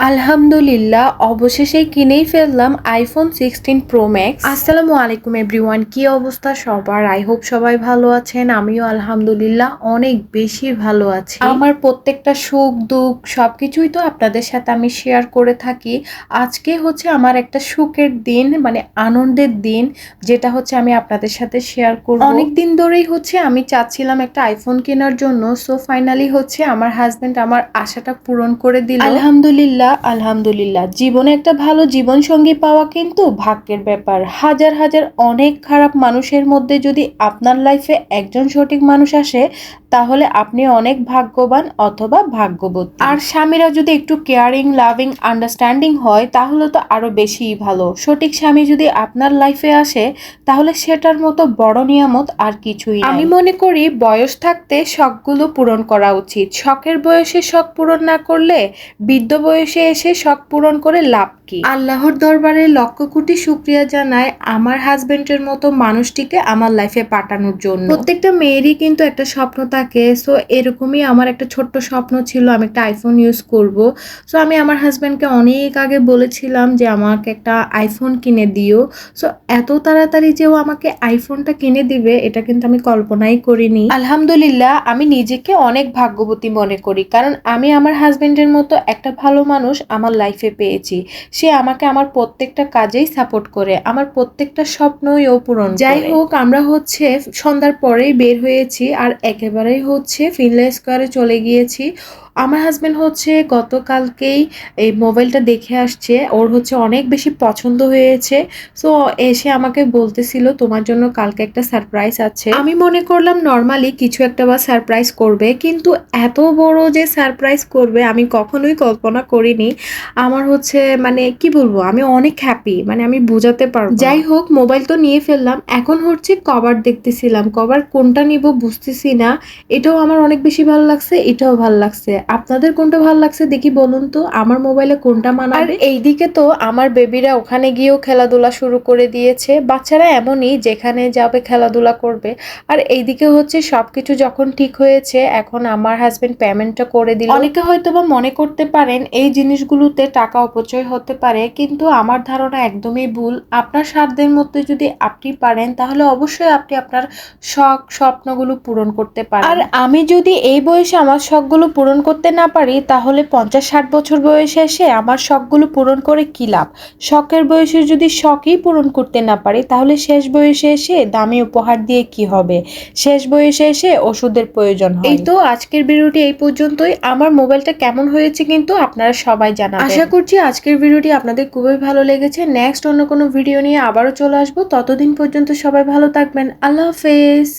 আলহামদুলিল্লাহ অবশেষে কিনেই ফেললাম আইফোন সিক্সটিন প্রো ম্যাক্স আসসালামু আলাইকুম এভরিওয়ান কি অবস্থা সবার? আই হোপ সবাই ভালো আছেন আমিও আলহামদুলিল্লাহ অনেক বেশি ভালো আছি। আমার প্রত্যেকটা সুখ দুঃখ সবকিছুই তো আপনাদের সাথে আমি শেয়ার করে থাকি। আজকে হচ্ছে আমার একটা সুখের দিন মানে আনন্দের দিন যেটা হচ্ছে আমি আপনাদের সাথে শেয়ার করব। অনেক দিন ধরেই হচ্ছে আমি চাচ্ছিলাম একটা আইফোন কেনার জন্য সো ফাইনালি হচ্ছে আমার হাজবেন্ড আমার আশাটা পূরণ করে দিল। আলহামদুলিল্লাহ আলহামদুলিল্লাহ জীবনে একটা ভালো জীবন সঙ্গী পাওয়া কিন্তু ভাগ্যের ব্যাপার। হাজার হাজার অনেক খারাপ মানুষের মধ্যে যদি আপনার লাইফে একজন সঠিক মানুষ আসে, তাহলে আপনি অনেক ভাগ্যবান অথবা ভাগ্যবতী। আর স্বামীরা যদি একটু কেয়ারিং লাভিং আন্ডারস্ট্যান্ডিং হয়, তাহলে তো আরও বেশিই ভালো। সঠিক স্বামী যদি আপনার লাইফে আসে, তাহলে সেটার মতো বড় নিয়ামত আর কিছুই আমি মনে করি বয়স থাকতে শখগুলো পূরণ করা উচিত। শখের বয়সে শখ পূরণ না করলে বৃদ্ধ বয়সে এসে শখ পূরণ করে লাভ কি? আল্লাহর দরবারে লক্ষ কোটি শুক্রিয়া জানায় আমার হাজবেন্ডের মতো মানুষটিকে আমার লাইফে পাঠানোর জন্য। প্রত্যেকটা মেয়েরই কিন্তু একটা স্বপ্ন থাকে সো এরকমই আমার একটা ছোট্ট স্বপ্ন ছিল আমি একটা আইফোন ইউজ করব। সো আমি আমার হাজবেন্ডকে অনেক আগে বলেছিলাম যে আমাকে একটা আইফোন কিনে দিও। সো এত তাড়াতাড়ি যে ও আমাকে আইফোনটা কিনে দিবে এটা কিন্তু আমি কল্পনাই করিনি। আলহামদুলিল্লাহ আমি নিজেকে অনেক ভাগ্যবতী মনে করি কারণ আমি আমার হাজবেন্ডের মতো একটা ভালো মানুষ আমার লাইফে পেয়েছি। সে আমাকে আমার প্রত্যেকটা কাজেই সাপোর্ট করে, আমার প্রত্যেকটা স্বপ্নই ও পূরণ যাই হোক, আমরা হচ্ছে সন্ধ্যার পরেই বের হয়েছি আর একেবারেই হচ্ছে ফিনলে স্কোয়ারে চলে গিয়েছি। আমার হাজবেন্ড হচ্ছে গতকালকেই এই মোবাইলটা দেখে আসছে, ওর হচ্ছে অনেক বেশি পছন্দ হয়েছে। সো এসে আমাকে বলতেছিল, তোমার জন্য কালকে একটা সারপ্রাইজ আছে। আমি মনে করলাম নর্মালি কিছু একটা বা সারপ্রাইজ করবে। কিন্তু এত বড় যে সারপ্রাইজ করবে, আমি কখনোই কল্পনা করিনি আমার হচ্ছে মানে কি বলব, আমি অনেক হ্যাপি মানে আমি বোঝাতে পারব যাই হোক মোবাইল তো নিয়ে ফেললাম। এখন হচ্ছে কভার দেখতেছিলাম। কভার কোনটা নিব বুঝতেছি না। এটাও আমার অনেক বেশি ভালো লাগছে, এটাও ভালো লাগছে। আপনাদের কোনটা ভালো লাগছে দেখি বলুন তো, আমার মোবাইলে কোনটা মানাবে? আর এইদিকে তো আমার বেবিরা ওখানে গিয়েও খেলাধুলা শুরু করে দিয়েছে। বাচ্চারা এমনই, যেখানে যাবে খেলাধুলা করবে। আর এইদিকে হচ্ছে সবকিছু যখন ঠিক হয়েছে, এখন আমার হাজবেন্ড পেমেন্টটা করে দিল। অনেকে হয়তো বা মনে করতে পারেন, এই জিনিসগুলোতে টাকা অপচয় হতে পারে কিন্তু আমার ধারণা একদমই ভুল। আপনার সাধ্যের মধ্যে যদি আপনি পারেন তাহলে অবশ্যই আপনি আপনার শখ স্বপ্নগুলো পূরণ করতে পারেন। আর আমি যদি এই বয়সে আমার শখগুলো পূরণ করতে না পারি তাহলে পঞ্চাশ ষাট বছর বয়সে এসে আমার শখগুলো পূরণ করে কি লাভ? শখের বয়সে যদি শখই পূরণ করতে না পারি তাহলে শেষ বয়সে এসে দামি উপহার দিয়ে কি হবে? শেষ বয়সে এসে ওষুধের প্রয়োজন হয়। এই তো আজকের ভিডিওটি এই পর্যন্তই। আমার মোবাইলটা কেমন হয়েছে কিন্তু আপনারা সবাই জানাবেন। আশা করছি আজকের ভিডিওটি আপনাদের খুবই ভালো লেগেছে। নেক্সট অন্য কোনো ভিডিও নিয়ে আবারও চলে আসব। ততদিন পর্যন্ত সবাই ভালো থাকবেন। আল্লাহ হাফেজ।